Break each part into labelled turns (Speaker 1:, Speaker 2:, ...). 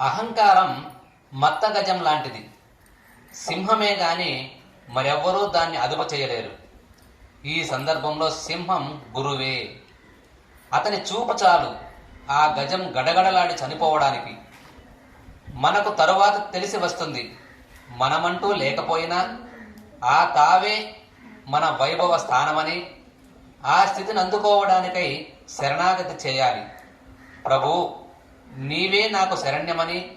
Speaker 1: అహంకారం మత్తగజం లాంటిది. సింహమే గాని మరెవ్వరూ దాన్ని అదుపు చేయలేరు. ఈ సందర్భంలో సింహం గురువే. అతని చూపు చాలు ఆ గజం గడగడలాడి చనిపోవడానికి. మనకు తరువాత తెలిసి వస్తుంది మనమంటూ లేకపోయినా ఆ తావే మన వైభవ స్థానమని ఆ స్థితిని అందుకోవడానికై శరణాగతి చేయాలి. ప్రభు నీవే నాకు శరణ్యమని.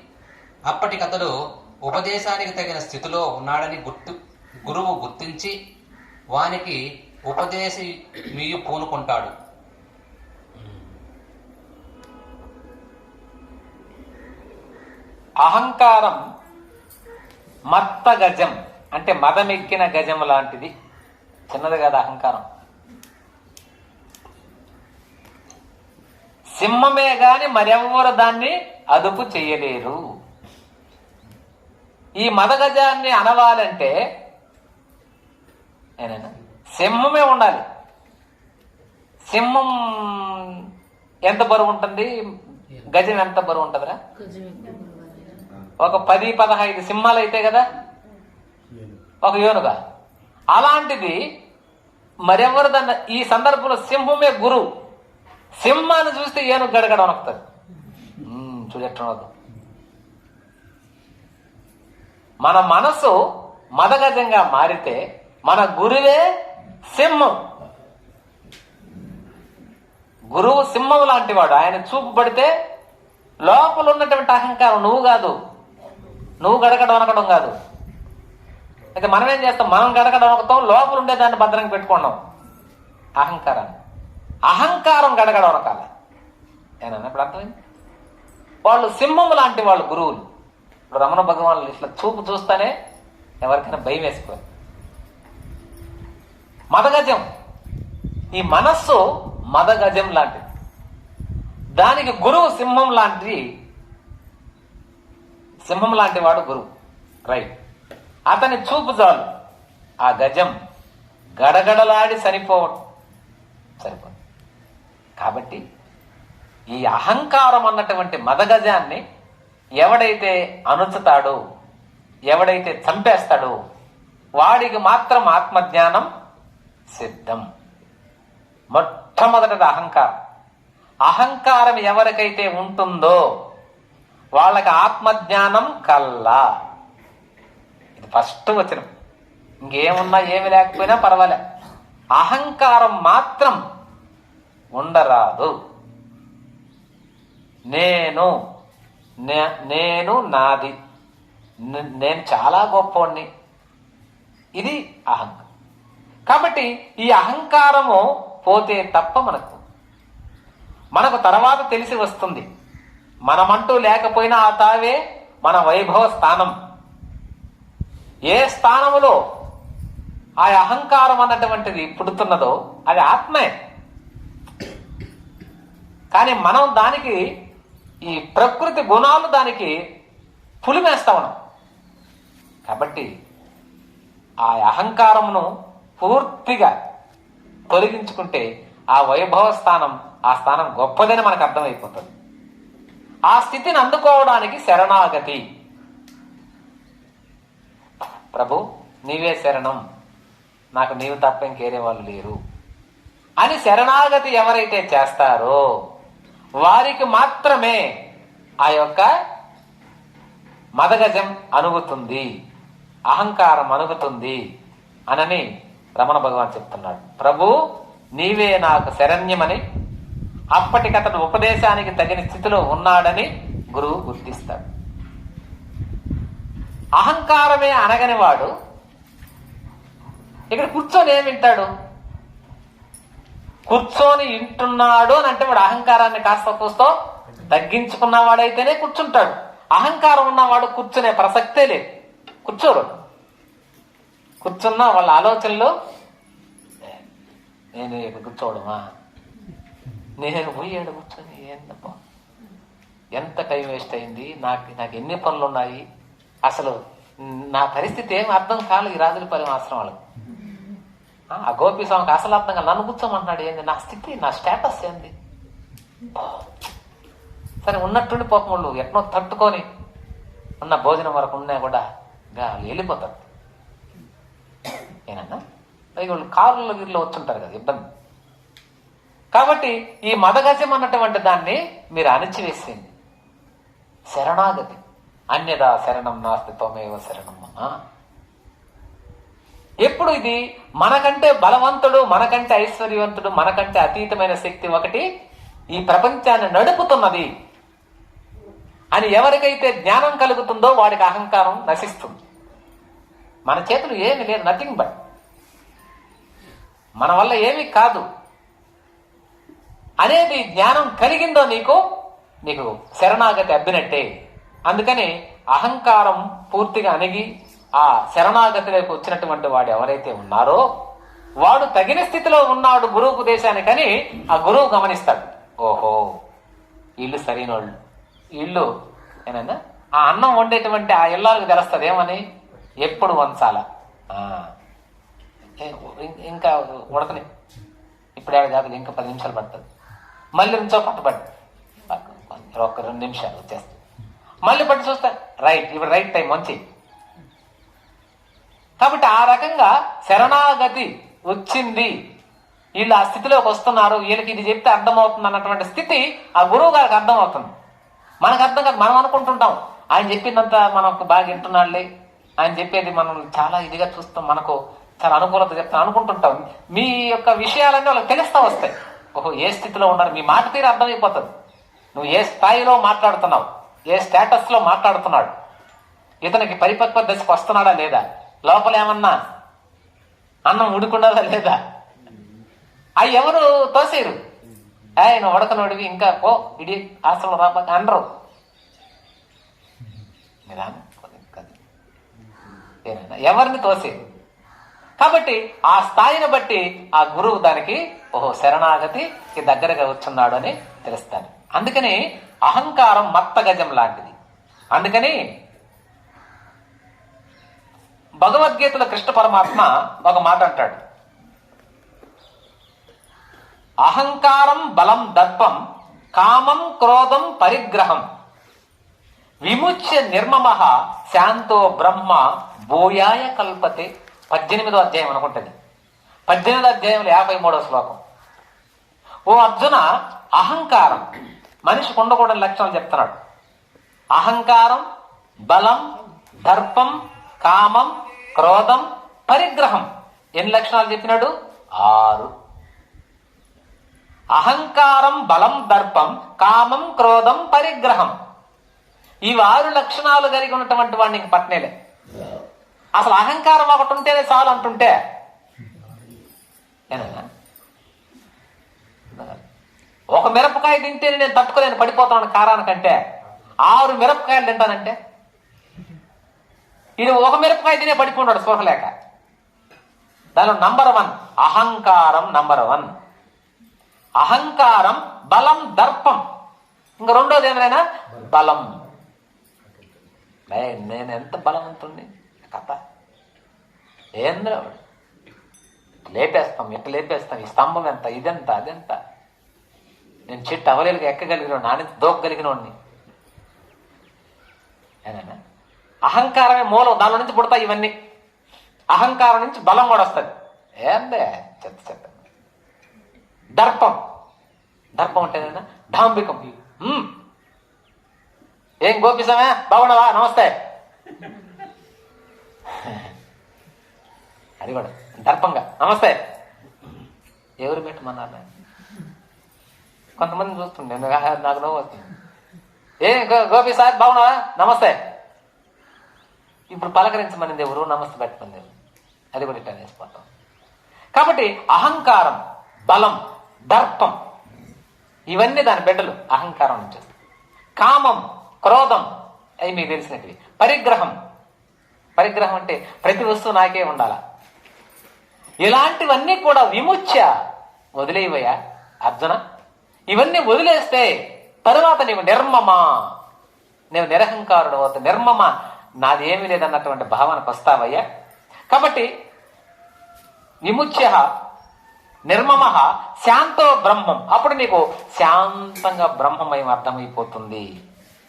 Speaker 1: అప్పటికతడు ఉపదేశానికి తగిన స్థితిలో ఉన్నాడని గుర్తు గురువు గుర్తించి వానికి ఉపదేశి మీయు పూనుకుంటాడు.
Speaker 2: అహంకారం మత్త గజం అంటే మదమెక్కిన గజం లాంటిది. చిన్నది కదా అహంకారం. సింహమే గాని మరెవరు దాన్ని అదుపు చేయలేరు. ఈ మదగజాన్ని అనవాలంటే సింహమే ఉండాలి. సింహం ఎంత బరువు ఉంటుంది? గజం ఎంత బరువు ఉంటుందిరా? ఒక పది పదహైదు సింహాలు అయితే కదా? ఒక యోనుగా అలాంటిది మరెవరు దాన్ని ఈ సందర్భంలో సింహమే గురువు. సింహాన్ని చూస్తే ఏనుగు గడగడ వనకుతుంది చూడట్టు మన మనసు మదగజంగా మారితే మన గురువే సింహం. గురువు సింహం లాంటివాడు ఆయన చూపు పడితే లోపల ఉన్నటువంటి అహంకారం నువ్వు కాదు. నువ్వు గడగడ వనకడం కాదు. అయితే మనం ఏం చేస్తాం? మనం గడగడ వనకుతాం లోపల ఉండేదాన్ని భద్రంగా పెట్టుకున్నాం అహంకారాన్ని. అహంకారం గడగడ వనకాల ఏనన్నా ఇప్పుడు అర్థమైంది? వాళ్ళు సింహం లాంటి వాళ్ళు గురువులు. ఇప్పుడు రమణ భగవాన్లు ఇట్లా చూపు చూస్తానే ఎవరికైనా భయం వేసుకోరు. మదగజం. ఈ మనస్సు మదగజం లాంటిది. దానికి గురువు సింహం లాంటి సింహం లాంటి వాడు గురువు. రైట్. అతని చూపు చాలు. ఆ గజం గడగడలాడి చనిపోవడం సరిపోదు. కాబట్టి ఈ అహంకారం అన్నటువంటి మదగజాన్ని ఎవడైతే అణుచుతాడో ఎవడైతే చంపేస్తాడో వాడికి మాత్రం ఆత్మజ్ఞానం సిద్ధం. మొట్టమొదటిది అహంకారం. అహంకారం ఎవరికైతే ఉంటుందో వాళ్ళకి ఆత్మజ్ఞానం కల్లా. ఇది ఫస్ట్ వచ్చిన ఇంకేమున్నా ఏమి లేకపోయినా పర్వాలే. అహంకారం మాత్రం ఉండరాదు. నేను నేను నాది. నేను చాలా గొప్పవాణ్ణి. ఇది అహంకారం. కాబట్టి ఈ అహంకారము పోతే తప్ప మనకు మనకు తర్వాత తెలిసి వస్తుంది. మనమంటూ లేకపోయినా ఆ తావే మన వైభవ స్థానం. ఏ స్థానములో ఆ అహంకారం అన్నటువంటిది పుడుతున్నదో అది ఆత్మే. కానీ మనం దానికి ఈ ప్రకృతి గుణాలు దానికి పులిమేస్తా ఉన్నాం. కాబట్టి ఆ అహంకారమును పూర్తిగా తొలగించుకుంటే ఆ వైభవ స్థానం ఆ స్థానం గొప్పదని మనకు అర్థమైపోతుంది. ఆ స్థితిని అందుకోవడానికి శరణాగతి. ప్రభు నీవే శరణం. నాకు నీవు తప్ప ఇంకేరే వాళ్ళు లేరు. అని శరణాగతి ఎవరైతే చేస్తారో వారికి మాత్రమే ఆ యొక్క మదగజం అనుగుతుంది అహంకారం అనుగుతుంది అనని రమణ భగవాన్ చెప్తున్నాడు. ప్రభు నీవే నాకు శరణ్యమని అప్పటికతడు ఉపదేశానికి తగిన స్థితిలో ఉన్నాడని గురువు గుర్తిస్తాడు. అహంకారమే అనగని వాడు ఇక్కడ కూర్చొని ఏం వింటాడు? కూర్చొని వింటున్నాడు అని అంటే వాడు అహంకారాన్ని కాస్త కూస్తో తగ్గించుకున్నవాడైతేనే కూర్చుంటాడు. అహంకారం ఉన్నవాడు కూర్చునే ప్రసక్తే లేదు. కూర్చోరు. కూర్చున్న వాళ్ళ ఆలోచనలు నేను ఇక్కడ కూర్చోవడమా? నేను పోయాడు కూర్చొని ఏందబ్బా? ఎంత టైం వేస్ట్ అయింది? నాకు నాకు ఎన్ని పనులు ఉన్నాయి అసలు నా పరిస్థితి ఏం అర్థం కాలేదు ఈ రాజుల పరిమాసం వాళ్ళకి ఆ, గోపి స్వామికి అసలు అర్థంగా నన్ను కూర్చోమంటున్నాడు ఏంది? నా స్థితి నా స్టేటస్ ఏంది? సరే ఉన్నట్టుండి పోకముళ్ళు ఎట్నో తట్టుకొని ఉన్న భోజనం వరకు ఉన్నా కూడా వాళ్ళు వెళ్ళిపోతారు. ఏనన్నా? పైగా వాళ్ళు కారులో గిరిలో వచ్చుంటారు కదా ఇబ్బంది. కాబట్టి ఈ మదగజం అన్నటువంటి దాన్ని మీరు అణిచివేసింది శరణాగతి. అన్యదా శరణం నాస్తి తోమేవ శరణం అన్నా ఎప్పుడు ఇది మనకంటే బలవంతుడు మనకంటే ఐశ్వర్యవంతుడు మనకంటే అతీతమైన శక్తి ఒకటి ఈ ప్రపంచాన్ని నడుపుతున్నది. అని ఎవరికైతే జ్ఞానం కలుగుతుందో వాడికి అహంకారం నశిస్తుంది. మన చేతులు ఏమి లేదు నథింగ్ బట్ మన వల్ల ఏమీ కాదు. అనేది జ్ఞానం కలిగిందో నీకు నీకు శరణాగతి అబ్బినట్టే. అందుకని అహంకారం పూర్తిగా అణిగి ఆ శరణాగతిలోకి వచ్చినటువంటి వాడు ఎవరైతే ఉన్నారో వాడు తగిన స్థితిలో ఉన్నాడు గురువు ఉపదేశానికని ఆ గురువు గమనిస్తాడు. ఓహో ఇల్లు సరైన వాళ్ళు ఇల్లు ఏనన్నా ఆ అన్నం వండేటువంటి ఆ ఇల్లాలకు తెలుస్తుంది ఏమని? ఎప్పుడు వంచాల? ఇంకా ఉడతని. ఇప్పుడు ఏడు కాదు ఇంకా పది నిమిషాలు పడుతుంది. మళ్ళీ నుంచో పట్టుబడి ఒక రెండు నిమిషాలు వచ్చేస్తుంది మళ్ళీ పట్టి చూస్తా. రైట్ ఇప్పుడు రైట్ టైం మంచి కాబట్టి ఆ రకంగా శరణాగతి వచ్చింది. వీళ్ళు ఆ స్థితిలోకి వస్తున్నారు. వీళ్ళకి ఇది చెప్తే అర్థమవుతుంది అన్నటువంటి స్థితి ఆ గురువు గారికి అర్థమవుతుంది. మనకు అర్థం కాదు మనం అనుకుంటుంటాం. ఆయన చెప్పినంత మనకు బాగా వింటున్నాడులే ఆయన చెప్పేది మనం చాలా ఇదిగా చూస్తాం. మనకు చాలా అనుకూలత చెప్తాం. అనుకుంటుంటాం. మీ యొక్క విషయాలన్నీ వాళ్ళకి తెలుస్తా వస్తాయి. ఓహో ఏ స్థితిలో ఉన్నారు? మీ మాట తీరు అర్థమైపోతుంది. నువ్వు ఏ స్థాయిలో మాట్లాడుతున్నావు? ఏ స్టేటస్లో మాట్లాడుతున్నాడు? ఇతనికి పరిపక్వ దశకు వస్తున్నాడా లేదా? లోపల ఏమన్నా అన్నం ఉడుకున్నదా లేదా? అవి ఎవరు తోసేరు? ఆయన ఉడకనోడివి ఇంకా పో ఇడి ఆశ్రమం రాబాక అనరు. ఎవరిని తోసేరు? కాబట్టి ఆ స్థాయిని బట్టి ఆ గురువు దానికి ఓహో శరణాగతికి దగ్గరగా వచ్చున్నాడు అని తెలుస్తాను. అందుకని అహంకారం మత్త గజం లాంటిది. అందుకని భగవద్గీతలో కృష్ణ పరమాత్మ ఒక మాట అంటాడు. అహంకారం బలం దర్పం కామం క్రోధం పరిగ్రహం. విముచ్య నిర్మమ శాంతో బ్రహ్మ బోయాయ కల్పతే. పద్దెనిమిదో అధ్యాయం అనుకుంటుంది. పద్దెనిమిదో అధ్యాయంలో యాభై మూడో శ్లోకం. ఓ అర్జున అహంకారం. మనిషికి ఉండకూడని లక్షణం చెప్తున్నాడు. అహంకారం బలం దర్పం కామం క్రోధం పరిగ్రహం. ఎన్ని లక్షణాలు చెప్పినాడు? ఆరు. అహంకారం బలం దర్పం కామం క్రోధం పరిగ్రహం. ఈ ఆరు లక్షణాలు కలిగి ఉన్నటువంటి వాడిని ఇంక పట్నేలే. అసలు అహంకారం ఒకటి ఉంటేనే చాలు అంటుంటే. ఒక మిరపకాయ తింటే నేను తట్టుకోలేను పడిపోతాను కారానికంటే ఆరు మిరపకాయలు తింటానంటే. ఈయన ఒక మిరపకాయ తినే పడిపోన్నాడు స్పృహలేక దానిలో నంబర్ వన్ అహంకారం నంబర్ వన్ అహంకారం బలం దర్పం. ఇంకా రెండోది ఏమైనా బలం. నేను ఎంత బలవంతుణ్ణి? కథ. ఏంద్ర లేపేస్తాం ఎట్లా లేపేస్తాం? ఈ స్తంభం ఎంత ఇదెంత అదెంత? నేను చెట్టు అవలేలుగా ఎక్కగలిగిన నాని దోక్కగలిగిన వాడిని ఏనా అహంకారమే మూలం దాని నుంచి పుడతాయి ఇవన్నీ. అహంకారం నుంచి బలం కూడా వస్తుంది. ఏందే? చెత్త చెత్త దర్పం. దర్పం అంటే డాంబికం. ఏం గోపిసమే? బాగున్నావా? నమస్తే. అది కూడా దర్పంగా. నమస్తే. ఎవరు పెట్టమన్నారు? కొంతమంది చూస్తుండే. నాకు నవ్వు వస్తుంది. ఏ గో- గోపి సార్ బాగున్నావా? నమస్తే. ఇప్పుడు పలకరించమనింది ఎవరు? నమస్తే పెట్టమని అది కూడా ఇట్లా వేసిపోతాం కాబట్టి అహంకారం బలం దర్పం ఇవన్నీ దాని బిడ్డలు అహంకారం నుంచి కామం క్రోధం అవి మీకు తెలిసినవి పరిగ్రహం. పరిగ్రహం అంటే ప్రతి వస్తువు నాకే ఉండాల? ఇలాంటివన్నీ కూడా విముచ్య వదిలేవయ్యా అర్జున. ఇవన్నీ వదిలేస్తే తరువాత నీవు నిర్మమా. నీవు నిరహంకారుడు అవుతావు. నిర్మమ. నాదేమీ లేదన్నటువంటి భావనకు వస్తావయ్యా కాబట్టి విముచ్య నిర్మమ శాంతో బ్రహ్మం. అప్పుడు నీకు శాంతంగా బ్రహ్మమయం అర్థమైపోతుంది.